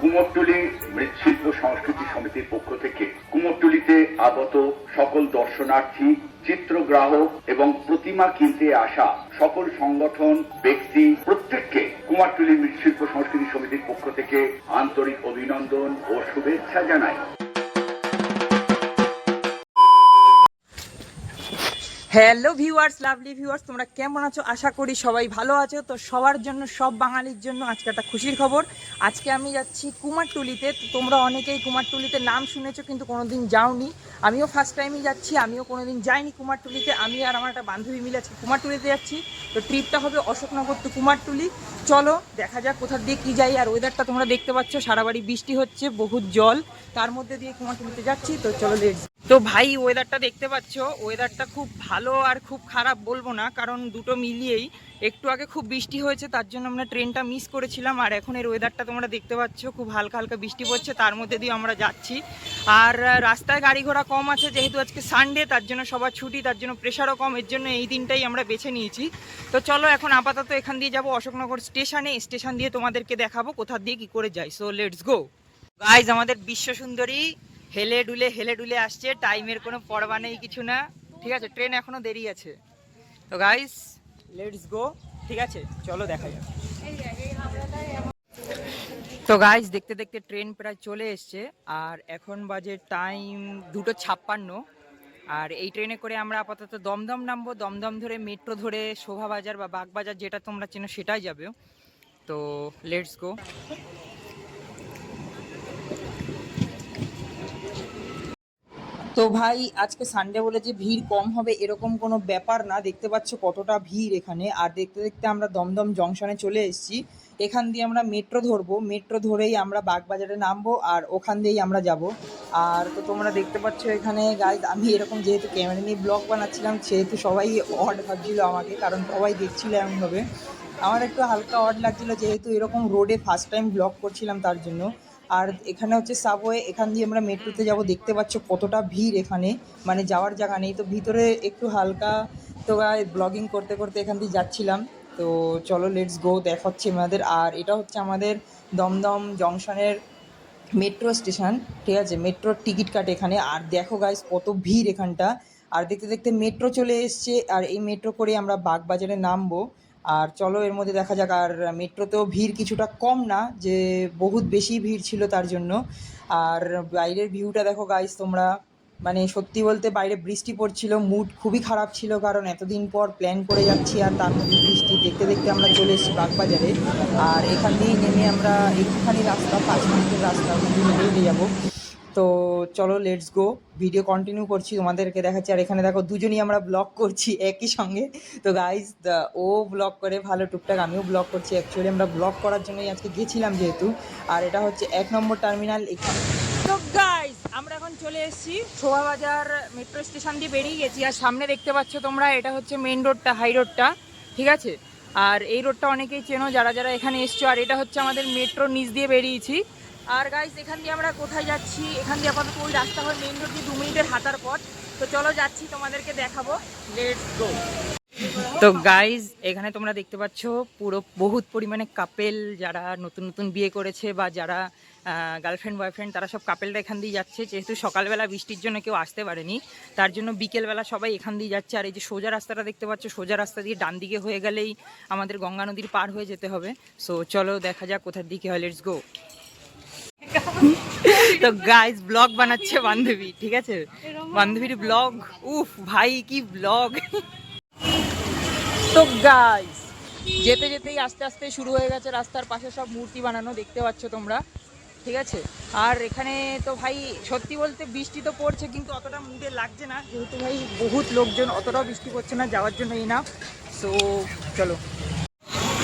কুমোরটুলি মৃৎশিল্প সংস্কৃতি সমিতির পক্ষ থেকে কুমোরটুলিতে আগত সকল দর্শনার্থী, চিত্রগ্রাহক এবং প্রতিমা কিনতে আসা সকল সংগঠন, ব্যক্তি, প্রত্যেককে কুমারটুলি মৃৎশিল্প সংস্কৃতি সমিতির পক্ষ থেকে আন্তরিক অভিনন্দন ও শুভেচ্ছা জানাই। হ্যালো ভিউয়ার্স লাভলি ভিউয়ার্স তোমরা কেমন আছো? আশা করি সবাই ভালো আছো। তো সবার জন্য, সব বাঙালির জন্য আজকে একটা খুশির খবর। আজকে আমি যাচ্ছি কুমারটুলিতে। তো তোমরা অনেকেই কুমারটুলিতে নাম শুনেছো, কিন্তু কোনোদিন যাওনি। আমিও ফার্স্ট টাইমই যাচ্ছি, আমিও কোনোদিন যাইনি কুমারটুলিতে। আমি আর আমার একটা বান্ধবী মিলে আজকে কুমারটুলিতে যাচ্ছি। তো ট্রিপটা হবে অশোকনগর টু কুমারটুলি। চলো, দেখা যাক কোথা দিয়ে কী যাই। আর ওয়েদারটা তোমরা দেখতে পাচ্ছ, সারা বাড়ি বৃষ্টি হচ্ছে, বহুত জল। তার মধ্যে দিয়ে কুমারটুলিতে যাচ্ছি। তো চলো লেটস তো ভাই ওয়েদারটা দেখতে পাচ্ছ? ওয়েদারটা খুব ভালো আর খুব খারাপ বলব না, কারণ দুটো মিলিয়েই একটু আগে খুব বৃষ্টি হয়েছে, তার জন্য আমরা ট্রেনটা মিস করেছিলাম, আর এখন এর ওয়েদারটা তোমরা দেখতে পাচ্ছ, খুব হালকা হালকা বৃষ্টি পড়ছে, তার মধ্যে দিয়ে আমরা যাচ্ছি। আর রাস্তায় গাড়ি ঘোড়া কম আছে, যেহেতু আজকে সানডে তার জন্য সবার ছুটি, তার জন্য প্রেশারও কম, এর জন্য এই দিনটাই আমরা বেছে নিয়েছি। তো চলো, এখন আপাতত এখান দিয়ে যাব, অশোকনগর স্টেশনে, স্টেশন দিয়ে তোমাদেরকে দেখাবো কোথা দিয়ে কি করে যাই সো লেটস গো গাইজ আমাদের বিশ্ব সুন্দরী হেলে ডুলে হেলে ডুলে আসছে টাইমের কোনো পরবা নেই, কিছু না। ঠিক আছে ট্রেন এখনও দেরি আছে। তো গাইস লেটস গো ঠিক আছে, চলো দেখা যাক। তো গাইস দেখতে দেখতে ট্রেন প্রায় চলে এসছে, আর এখন বাজে টাইম দুটো ছাপ্পান্ন। আর এই ট্রেনে করে আমরা আপাতত দমদম নামবো। দমদম ধরে মেট্রো ধরে শোভাবাজার বা বাগবাজার যেটা তোমরা চেনো সেটাই যাবে। তো লেটস গো তো ভাই, আজকে সানডে বলে যে ভিড় কম হবে এরকম কোনো ব্যাপার না। দেখতে পাচ্ছ কতটা ভিড় এখানে। আর দেখতে দেখতে আমরা দমদম জংশনে চলে এসেছি। এখান দিয়ে আমরা মেট্রো ধরবো। মেট্রো ধরেই আমরা বাগবাজারে নামবো আর ওখান দিয়েই আমরা যাব। আর তো তোমরা দেখতে পাচ্ছ এখানে গাইজ আমি এরকম যেহেতু ক্যামেরা নিয়ে ব্লগ বানাচ্ছিলাম, সেহেতু সবাই অড ভাবছিল আমাকে, কারণ সবাই দেখছিল এমনভাবে। আমার একটু হালকা অড লাগছিল, যেহেতু এরকম রোডে ফার্স্ট টাইম ব্লগ করছিলাম তার জন্য। আর এখানে হচ্ছে সাবওয়ে এখান দিয়ে আমরা মেট্রোতে যাব। দেখতে পাচ্ছ কতটা ভিড় এখানে। মানে যাওয়ার জায়গা নেই। তো ভিতরে একটু হালকা তো ব্লগিং করতে করতে এখান দিয়ে যাচ্ছিলাম। তো চলো লেটস গো দেখা হচ্ছে আমাদের। আর এটা হচ্ছে আমাদের দমদম জংশনের মেট্রো স্টেশন, ঠিক আছে? মেট্রোর টিকিট কাটে এখানে। আর দেখো গাইস কত ভিড় এখানটা। আর দেখতে দেখতে মেট্রো চলে এসছে। আর এই মেট্রো করে আমরা বাগবাজারে নামবো। আর চলো, এর মধ্যে দেখা যাক, আর মেট্রোতেও ভিড় কিছুটা কম না, যে বহুত বেশি ভিড় ছিল তার জন্য। আর বাইরের ভিউটা দেখো গাইস তোমরা মানে সত্যি বলতে বাইরে বৃষ্টি পড়ছিল মুড খুবই খারাপ ছিল, কারণ এতদিন পর প্ল্যান করে যাচ্ছি, আর তার মধ্যে বৃষ্টি, দেখতে দেখতে আমরা চলে এসেছি বাগবাজারে। আর এখান দিয়েই নেমে আমরা একটুখানি রাস্তা, পাঁচ মিনিটের রাস্তা দিয়ে হেঁটে যাব। তো চলো লেটস গো ভিডিও কন্টিনিউ করছি, তোমাদেরকে দেখাচ্ছি। আর এখানে দেখো, দুজনই আমরা ব্লগ করছি, একই সঙ্গে। তো গাইজ ও ব্লগ করে, ভালো টুকটাক, আমিও ব্লগ করছি। অ্যাকচুয়ালি আমরা ব্লগ করার জন্যই আজকে গেছিলাম যেহেতু। আর এটা হচ্ছে এক নম্বর টার্মিনাল এখানে। তো গাইজ আমরা এখন চলে এসেছি শোভাবাজার মেট্রো স্টেশন দিয়ে বেরিয়ে গেছি। আর সামনে দেখতে পাচ্ছ তোমরা, এটা হচ্ছে মেইন রোডটা হাই রোডটা ঠিক আছে? আর এই রোডটা অনেকেই চেনো, যারা যারা এখানে এসছো। আর এটা হচ্ছে আমাদের মেট্রো নিচ দিয়ে বেরিয়েছি। আর গাইস এখান দিয়ে আমরা কোথায় যাচ্ছি? এখান দিয়ে আপাতত ওই রাস্তা হয় মেইন রোড দিয়ে দু মিনিটের হাঁটার পথ। তো চলো যাচ্ছি, তোমাদেরকে দেখাবো। লেটস গো তো গাইজ এখানে তোমরা দেখতে পাচ্ছ, পুরো বহুত পরিমাণে কাপেল যারা নতুন নতুন বিয়ে করেছে বা যারা গার্লফ্রেন্ড বয়ফ্রেন্ড তারা সব কাপেলরা এখান দিয়ে যাচ্ছে। যেহেতু সকালবেলা বৃষ্টির জন্য কেউ আসতে পারেনি, তার জন্য বিকেলবেলা সবাই এখান দিয়ে যাচ্ছে। আর এই যে সোজা রাস্তাটা দেখতে পাচ্ছ, সোজা রাস্তা দিয়ে ডান দিকে হয়ে গেলেই আমাদের গঙ্গা নদীর পার হয়ে যেতে হবে। সো চলো দেখা যাক কোথার দিকে হয়। লেটস গো তো গাইজ ব্লগ বানাচ্ছে বান্ধবী, ঠিক আছে? বান্ধবীর ব্লগ উফ, ভাই, কি ব্লগ তো গাইজ যেতে যেতেই আস্তে আস্তে শুরু হয়ে গেছে রাস্তার পাশে সব মূর্তি বানানো, দেখতে পাচ্ছ তোমরা, ঠিক আছে? আর এখানে তো ভাই, সত্যি বলতে বৃষ্টি তো পড়ছে, কিন্তু অতটা মুডে লাগছে না। যেহেতু ভাই, বহুত লোকজন, অতটাও বৃষ্টি পড়ছে না, যাওয়ার জন্য এই না। সো চলো।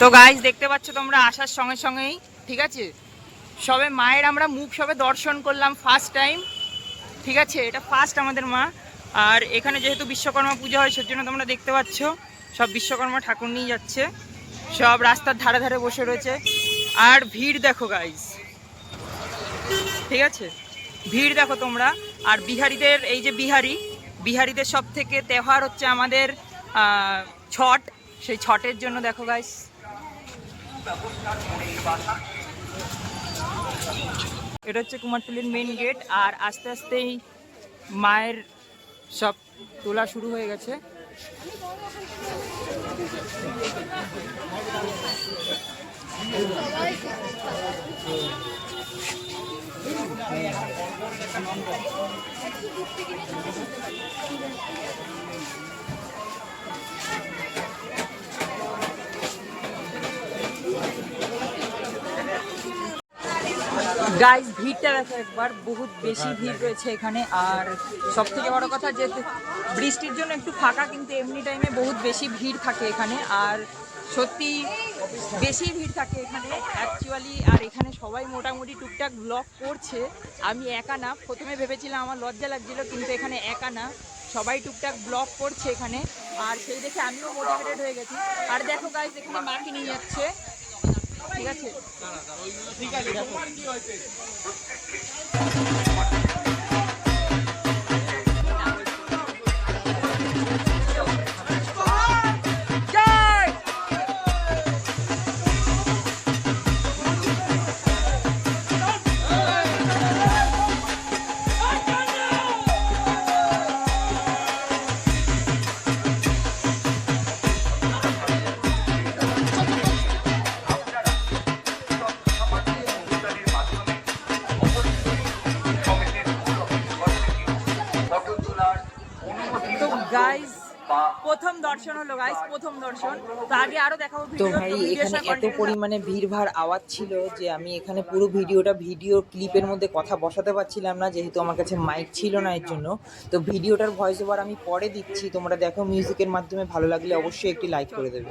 তো গাইজ দেখতে পাচ্ছ তোমরা, আসার সঙ্গে সঙ্গেই, ঠিক আছে? সবে মায়ের আমরা মুখ সবে দর্শন করলাম ফার্স্ট টাইম ঠিক আছে? এটা ফার্স্ট আমাদের মা। আর এখানে যেহেতু বিশ্বকর্মা পুজো হয়, সেজন্য তোমরা দেখতে পাচ্ছ, সব বিশ্বকর্মা ঠাকুর নিয়ে যাচ্ছে। সব রাস্তার ধারে ধারে বসে রয়েছে। আর ভিড় দেখো গাইজ ঠিক আছে? ভিড় দেখো তোমরা। আর বিহারিদের, এই যে বিহারি, বিহারিদের সব থেকে তেহার হচ্ছে আমাদের ছট। সেই ছটের জন্য দেখো গাইস এটা হচ্ছে কুমারটুলির মেন গেট আর আস্তে আস্তেই মায়ের সব তোলা শুরু হয়ে গেছে। গাইস ভিড়টা দেখো একবার, বহুত বেশি ভিড় রয়েছে এখানে। আর সব থেকে বড় কথা যে বৃষ্টির জন্য একটু ফাঁকা, কিন্তু এমনি টাইমে বহুত বেশি ভিড় থাকে এখানে। আর সত্যি বেশি ভিড় থাকে এখানে অ্যাকচুয়ালি আর এখানে সবাই মোটামুটি টুকটাক ব্লগ করছে। আমি একা না, প্রথমে ভেবেছিলাম আমার লজ্জা লাগছিল, কিন্তু এখানে একা না, সবাই টুকটাক ব্লগ করছে এখানে। আর সেই দেখে আমিও মোটিভেটেড হয়ে গেছি। আর দেখো গাইস এখানে মাকে নিয়ে যাচ্ছে। জয় গাইস প্রথম দর্শন হলো গাইস প্রথম দর্শন। তো আগে আরও দেখাবো তো ভাই এখানে এত পরিমাণে ভিড় ভাড় আওয়াজ ছিল যে আমি এখানে পুরো ভিডিওটা ভিডিও ক্লিপের মধ্যে কথা বসাতে পারছিলাম না যেহেতু আমার কাছে মাইক ছিল না এর জন্য। তো ভিডিওটার ভয়েস ওভার আমি পরে দিচ্ছি তোমরা দেখো মিউজিকের মাধ্যমে ভালো লাগলে অবশ্যই একটি লাইক করে দেবে।